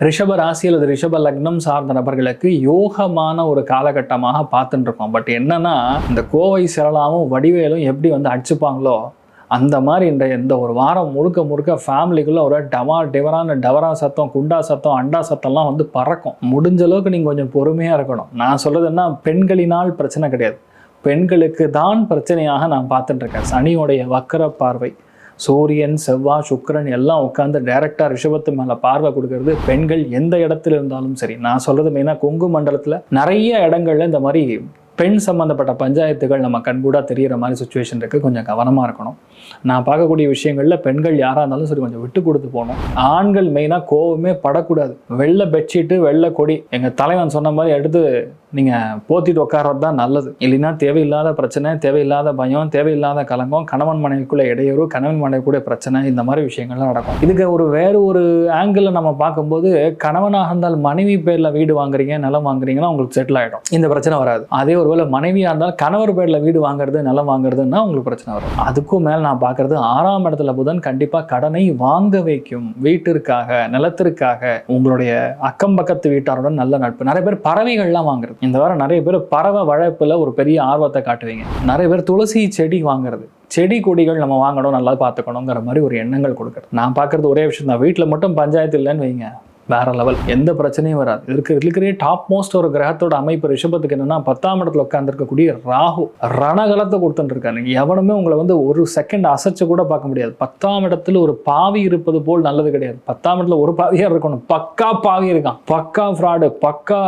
ரிஷப ராசி அல்லது ரிஷப லக்னம் சார்ந்த நபர்களுக்கு யோகமான ஒரு காலகட்டமாக பார்த்துட்டு இருக்கோம் பட் என்னன்னா இந்த கோவை சிரலாவும் வடிவேலும் எப்படி வந்து அடிச்சுப்பாங்களோ அந்த மாதிரி இந்த இந்த ஒரு வாரம் முழுக்க முழுக்க ஃபேமிலிக்குள்ளே ஒரு டமா டிவரான டவரா சத்தம் குண்டா சத்தம் அண்டா சத்தம்லாம் வந்து பறக்கும். முடிஞ்ச அளவுக்கு நீங்கள் கொஞ்சம் பொறுமையாக இருக்கணும். நான் சொல்கிறதுன்னா என்ன பெண்களினால் பிரச்சனை கிடையாது. பெண்களுக்கு தான் பிரச்சனையாக நான் பார்த்துட்டு இருக்கேன் சனியோடைய வக்கர பார்வை. சூரியன் செவ்வாய் சுக்கிரன் எல்லாம் உட்காந்து டைரக்டாக ரிஷபத்து மேலே பார்வை கொடுக்கறது பெண்கள் எந்த இடத்துல இருந்தாலும் சரி. நான் சொல்கிறது மெயினாக கொங்கு மண்டலத்தில் நிறைய இடங்கள்ல இந்த மாதிரி பெண் சம்மந்தப்பட்ட பஞ்சாயத்துகள் நம்ம கண்கூடாக தெரிகிற மாதிரி சுச்சுவேஷன் இருக்குது கொஞ்சம் கவனமாக இருக்கணும். நான் பார்க்கக்கூடிய விஷயங்களில் பெண்கள் யாராக இருந்தாலும் சரி கொஞ்சம் விட்டு கொடுத்து போகணும். ஆண்கள் மெயினாக கோவமே படக்கூடாது. வெள்ளை பெட்ஷீட்டு வெள்ளை கொடி. எங்கள் தலைவன் சொன்ன மாதிரி எடுத்து நீங்கள் போத்திட்டு உட்கார்றது தான் நல்லது. இல்லைன்னா தேவையில்லாத பிரச்சனை தேவையில்லாத பயம் தேவையில்லாத கலங்கம் கணவன் மனைவிக்குள்ள இடையூறு கணவன் மனைவிக்குள்ள பிரச்சனை இந்த மாதிரி விஷயங்கள்லாம் நடக்கும். இதுக்கு ஒரு வேறு ஒரு ஆங்கிளில் நம்ம பார்க்கும்போது கணவனாக இருந்தால் மனைவி பேரில் வீடு வாங்குறீங்க நிலம் வாங்குறீங்கன்னா உங்களுக்கு செட்டில் ஆகிடும் இந்த பிரச்சனை வராது. அதே ஒரு ஒருவேளை மனைவியாக இருந்தால் கணவர் பேரில் வீடு வாங்குறது நிலம் வாங்குறதுன்னா உங்களுக்கு பிரச்சனை வரும். அதுக்கும் மேலே நான் பார்க்கறது ஆறாம் இடத்துல புதன் கண்டிப்பாக கடனை வாங்க வைக்கும். வீட்டிற்காக நிலத்திற்காக உங்களுடைய அக்கம் பக்கத்து வீட்டாருடன் நல்ல நட்பு. நிறைய பேர் பறவைகள்லாம் வாங்குறது. இந்த வாரம் நிறைய பேர் பறவை வளர்ப்புல ஒரு பெரிய ஆர்வத்தை காட்டுவீங்க. நிறைய பேர் துளசி செடி வாங்குறது. செடி கொடிகள் நம்ம வாங்கணும் நல்லா பார்த்துக்கணுங்கிற மாதிரி ஒரு எண்ணங்கள் கொடுக்குறது. நான் பார்க்குறது ஒரே விஷயம் தான் வீட்டில் மட்டும் பஞ்சாயத்து இல்லைன்னு வைங்க. வேற லெவல் எந்த பிரச்சனையும் வராது. இருக்கிற இருக்கிறே டாப் மோஸ்ட் ஒரு கிரகத்தோட அமைப்பு ரிஷபத்துக்கு என்னன்னா பத்தாம் இடத்துல உட்காந்துருக்கக்கூடிய ராகு ரணகலத்தை கொடுத்துட்டு இருக்காரு எவனுமே உங்களை வந்து ஒரு செகண்ட் அசைச்சு கூட பார்க்க முடியாது. பத்தாம் இடத்துல ஒரு பாவி இருப்பது போல் நல்லது கிடையாது. பத்தாம் இடத்துல ஒரு பாவியா இருக்கணும். பக்கா பாவி இருக்கான். பக்கா ஃப்ராடு பக்கா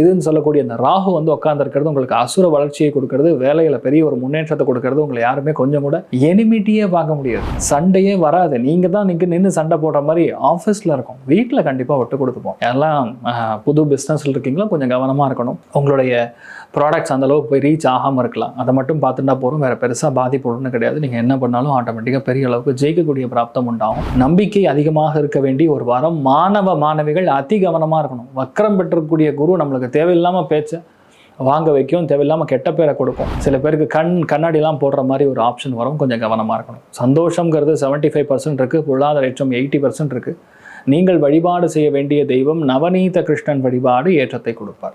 இதுன்னு சொல்லக்கூடிய அந்த ராகு வந்து உட்காந்துருக்கிறது உங்களுக்கு அசுர வளர்ச்சியை கொடுக்கறது வேலையில பெரிய ஒரு முன்னேற்றத்தை கொடுக்கறது உங்களை யாருமே கொஞ்சம் கூட எனிமிட்டியே பார்க்க முடியாது. சண்டையே வராது. நீங்க தான் நின்று நின்று சண்டை போடுற மாதிரி ஆஃபீஸில் இருக்கும். வீட்டில் கண்டிப்பாக விட்டு கொடுத்துப்போம். எல்லாம் புது பிஸ்னஸில் இருக்கீங்களோ கொஞ்சம் கவனமாக இருக்கணும். உங்களுடைய ப்ராடக்ட்ஸ் அந்தளவுக்கு போய் ரீச் ஆகாமல் இருக்கலாம். அதை மட்டும் பார்த்துட்டா போதும். வேறு பெருசாக பாதிப்பு ஒன்றும் கிடையாது. நீங்கள் என்ன பண்ணாலும் ஆட்டோமேட்டிக்காக பெரிய அளவுக்கு ஜெயிக்கக்கூடிய பிராப்தம் உண்டாகும். நம்பிக்கை அதிகமாக இருக்க வேண்டிய ஒரு வாரம் மாணவ மாணவிகள் அதி கவனமாக இருக்கணும். வக்கரம் பெற்றக்கூடிய குரு நம்மளுக்கு தேவையில்லாமல் பேச்சை வாங்க வைக்கும். தேவையில்லாமல் கெட்ட பேரை கொடுக்கும். சில பேருக்கு கண் கண்ணாடிலாம் போடுற மாதிரி ஒரு ஆப்ஷன் வரும். கொஞ்சம் கவனமாக இருக்கணும். சந்தோஷங்கிறது செவன்ட்டி ஃபைவ் பர்சன்ட் இருக்குது பொருளாதார ஏற்றம் எயிட்டி பர்சன்ட் இருக்குது நீங்கள் வழிபாடு செய்ய வேண்டிய தெய்வம் நவநீத கிருஷ்ணன் வழிபாடு ஏற்றத்தை கொடுப்பார்.